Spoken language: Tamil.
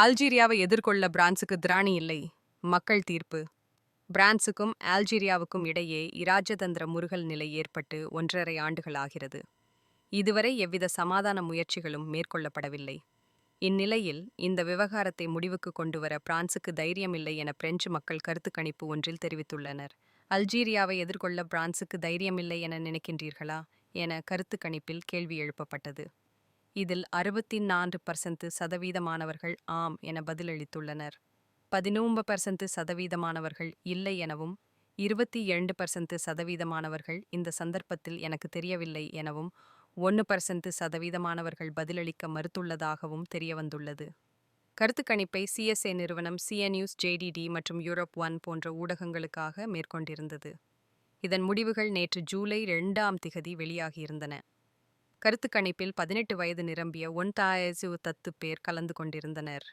அல்ஜீரியாவை எதிர்கொள்ள பிரான்சுக்கு திராணி இல்லை. மக்கள் தீர்ப்பு. பிரான்சுக்கும் அல்ஜீரியாவுக்கும் இடையே இராஜதந்திர முருகல் நிலை ஏற்பட்டு ஒன்றரை ஆண்டுகள் ஆகிறது. இதுவரை எவ்வித சமாதான முயற்சிகளும் மேற்கொள்ளப்படவில்லை. இந்நிலையில் இந்த விவகாரத்தை முடிவுக்கு கொண்டுவர பிரான்சுக்கு தைரியமில்லை என பிரெஞ்சு மக்கள் கருத்து கணிப்பு ஒன்றில் தெரிவித்துள்ளனர். அல்ஜீரியாவை எதிர்கொள்ள பிரான்சுக்கு தைரியமில்லை என நினைக்கின்றீர்களா? என கருத்து கணிப்பில் கேள்வி எழுப்பப்பட்டது. இதில் அறுபத்தி நான்கு பர்சன்ட் சதவீதமானவர்கள் ஆம் என பதிலளித்துள்ளனர். பதினொன்பது பர்சன்ட் சதவீதமானவர்கள் இல்லை எனவும் இருபத்தி இரண்டு பர்சன்ட் சதவீதமானவர்கள் இந்த சந்தர்ப்பத்தில் எனக்கு தெரியவில்லை எனவும் ஒன்று பர்சன்ட் சதவீதமானவர்கள் பதிலளிக்க மறுத்துள்ளதாகவும் தெரியவந்துள்ளது. கருத்து கணிப்பை சிஎஸ்ஏ நிறுவனம் சிஎன்யூஸ் ஜேடிடி மற்றும் யூரோப் ஒன் போன்ற ஊடகங்களுக்காக மேற்கொண்டிருந்தது. இதன் முடிவுகள் நேற்று ஜூலை இரண்டாம் திகதி வெளியாகியிருந்தன. கருத்துக்கணிப்பில் பதினெட்டு வயது நிரம்பிய ஒன்தாயசு தத்து பேர் கலந்து கொண்டிருந்தனர்.